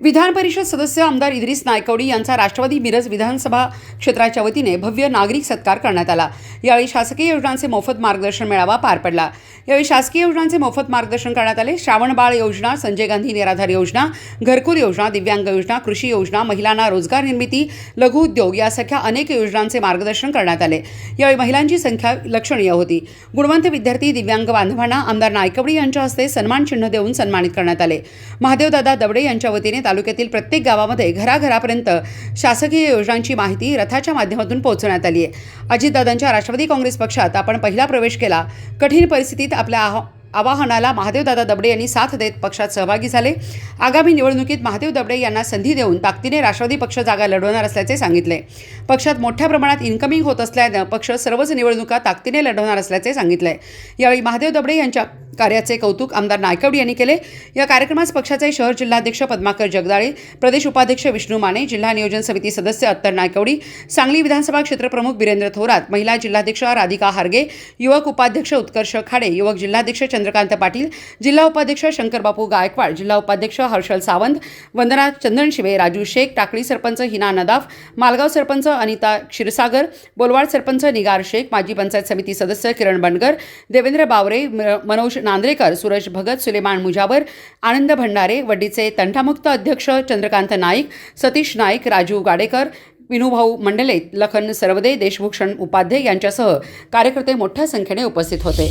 विधान परिषद सदस्य आमदार इद्रिस नायकवडी यांचा राष्ट्रवादी मिरज विधानसभा क्षेत्राच्या वतीने भव्य नागरिक सत्कार करण्यात आला. यावेळी शासकीय योजनांचे मोफत मार्गदर्शन मेळावा पार पडला. यावेळी शासकीय योजनांचे मोफत मार्गदर्शन करण्यात आले. श्रावण बाळ योजना संजय गांधी निराधार योजना घरकुल योजना दिव्यांग योजना कृषी योजना महिलांना रोजगार निर्मिती लघु उद्योग यासारख्या अनेक योजनांचे मार्गदर्शन करण्यात आले. यावेळी महिलांची संख्या लक्षणीय होती. गुणवंत विद्यार्थी दिव्यांग बांधवांना आमदार नायकवडी यांच्या हस्ते सन्मान चिन्ह देऊन सन्मानित करण्यात आले. महादेवदादा दबडे यांच्या वतीने तालुक्यातील प्रत्येक गावामध्ये घराघरापर्यंत शासकीय योजनांची माहिती रथाच्या माध्यमातून पोहोचवण्यात आली आहे. अजितदादांच्या राष्ट्रवादी काँग्रेस पक्षात आपण पहिला प्रवेश केला. कठीण परिस्थितीत आपल्या आह आवाहनाला महादेवदादा दबडे यांनी साथ देत पक्षात सहभागी झाले. आगामी निवडणुकीत महादेव दबडे यांना संधी देऊन ताकदीने राष्ट्रवादी पक्ष जागा लढवणार असल्याचे सांगितले. पक्षात मोठ्या प्रमाणात इन्कमिंग होत असल्यानं पक्ष सर्वच निवडणुका ताकदीने लढवणार असल्याचे सांगितले. यावेळी महादेव दबडे यांच्या कार्याचे कौतुक आमदार नायकवडी यांनी केले. या कार्यक्रमास पक्षाचे शहर जिल्हाध्यक्ष पद्माकर जगदाळे प्रदेश उपाध्यक्ष विष्णू माने जिल्हा नियोजन समिती सदस्य अत्तर नायकवडी सांगली विधानसभा क्षेत्रप्रमुख बिरेंद्र थोरात महिला जिल्हाध्यक्ष राधिका हारगे युवक उपाध्यक्ष उत्कर्ष खाडे युवक जिल्हाध्यक्ष चंद्रकांत पाटील जिल्हा उपाध्यक्ष शंकरबापू गायकवाड जिल्हा उपाध्यक्ष हर्षल सावंत वंदना चंदनशिवे राजू शेख टाकळी सरपंच हिना नदाफ मालगाव सरपंच अनिता क्षीरसागर बोलवाड सरपंच निगार शेख माजी पंचायत समिती सदस्य किरण बनगर देवेंद्र बावरे म- मनोज नांद्रेकर सुरज भगत सुलेमान मुजावर आनंद भंडारे वड्डीचे तंटामुक्त अध्यक्ष चंद्रकांत नाईक सतीश नाईक राजू गाडेकर विनूभाऊ मंडले लखन सरवदे देशभूषण उपाध्ये यांच्यासह कार्यकर्ते मोठ्या संख्येने उपस्थित होते.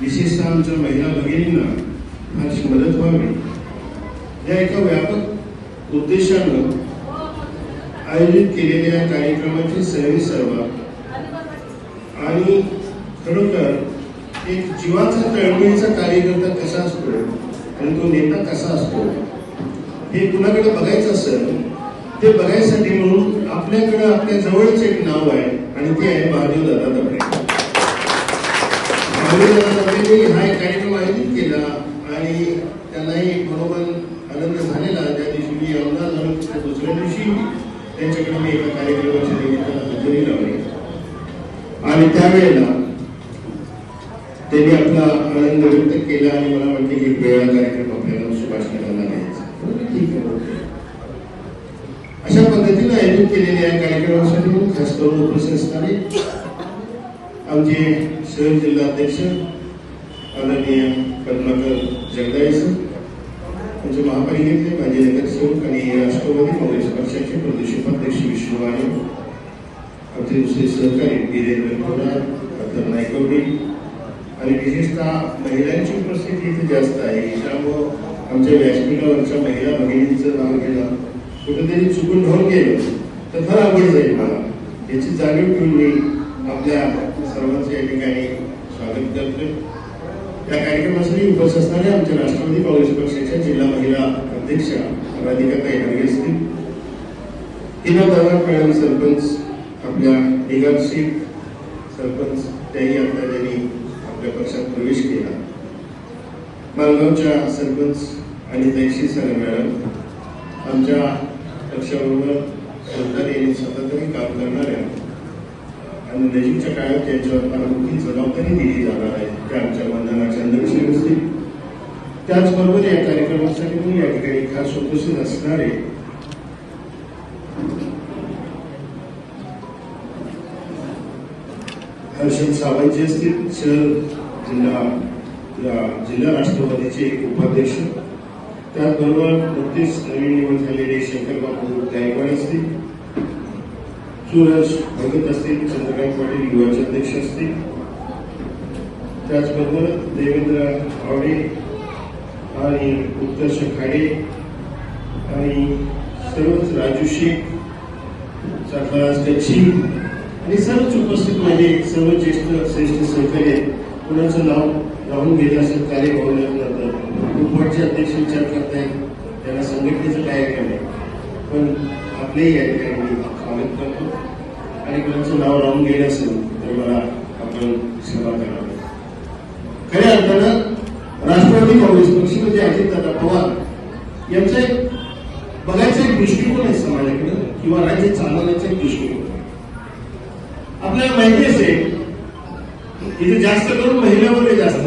विशेषतः आमच्या महिला भगिनींना फारशी मदत व्हावी. या एका व्यापक उद्देशानं आयोजित केलेल्या कार्यक्रमाची सैनी सर्व आणि खरोखर एक जीवाचा तळमळीचा कार्यकर्ता कसा असतो आणि तो नेता कसा असतो हे कुणाकडे बघायचं असेल ते बघायसाठी म्हणून आपल्याकडे आपल्या जवळच एक नाव आहे आणि ते आहे महादेव दादा दबडे महादेवदादांनी हा एक कार्यक्रम आयोजित केला आणि त्यांनाही बरोबर आनंद झालेला. त्या दिवशी मी आमदार झालो त्या दुसऱ्या दिवशी त्यांच्याकडे मी एका कार्यक्रमाच्या निमित्तानं हजेरी लावली. आणि त्यावेळेला त्यांनी आपला आनंद व्यक्त केला आणि मला म्हटले की वेळा कार्यक्रम आपल्याला सुभाष करायला घ्यायचा अशा पद्धतीने आयोजित केलेल्या या कार्यक्रमासाठी म्हणून खास करून उपस्थित असणारे आमचे शहर जिल्हा अध्यक्ष आदरणीय पद्माकर जगदाळे सर आमचे महापालिकेतले माजी नगरसेवक आणि राष्ट्रवादी काँग्रेस पक्षाचे प्रदेश उपाध्यक्ष विष्णू वाणे आमचे दुसरे सहकारी वीरेंद्र थोरात अत्तर नायकवडी आणि विशेषतः महिलांची उपस्थिती इथे जास्त आहे. त्यामुळं आमच्या व्यासपीठावरच्या महिला भगिनींचं नाव घेणं कुठेतरी चुकून राहून गेलं. तर फार आवड जाईल मला. याची जाणीव ठेवून मी आपल्या सर्वांचं या ठिकाणी स्वागत करतोय. या कार्यक्रमासाठी उपस्थित असणाऱ्या आमच्या राष्ट्रवादी काँग्रेस पक्षाच्या जिल्हा महिला अध्यक्षा राधिकाताई हरगे असतील. हिना दादा मॅडम सरपंच आपल्या निगार शेख सरपंच त्याही आता त्यांनी आपल्या पक्षात प्रवेश केला. मालगावच्या सरपंच आणि तैशी सर मॅडम आमच्या पक्षाबरोबर सरदार सततही काम करणाऱ्या आणि नजीकच्या काळात त्यांच्यावर फार मोठी जबाबदारी दिली जाणार आहे त्या आमच्या वंदना चंद्रशील असतील त्याचबरोबर या कार्यक्रमासाठी मी या ठिकाणी खास उपस्थित असणारे हर्षद सावंत जे असतील शहर जिल्हा जिल्हा राष्ट्रवादीचे एक उपाध्यक्ष. त्याचबरोबर नुकतीच नवीन निवड झालेले शंकर बापू गायकवाड असतील सुरज भगत असतील चंद्रकांत पाटील युवाचे अध्यक्ष असतील. त्याचबरोबर देवेंद्र आवडे आणि उत्कर्ष खाडे आणि सर्वच राजू शेख सरफराज कच्छी आणि सर्वच उपस्थित माझे सर्व ज्येष्ठ श्रेष्ठ सहकारी आहेत. कुणाचं नाव राहून गेलं असेल कार्य नंतर अध्यक्ष विचार करतायत त्यांना संघटनेचं कार्यक्रम काय नाही पण आपलेही या ठिकाणी स्वागत करतो आणि कुणाचं नाव राहून गेलं असेल तर मला आपण सेवा करावी खऱ्या अर्थानं राष्ट्रवादी काँग्रेस पक्ष म्हणजे अजितदादा पवार यांचा एक बघायचा एक दृष्टिकोन आहे समाजाकडे किंवा राज्य चालवण्याचा एक दृष्टिकोन आहे. आपल्याला माहिती असेल इथे जास्त करून महिन्यामध्ये जास्त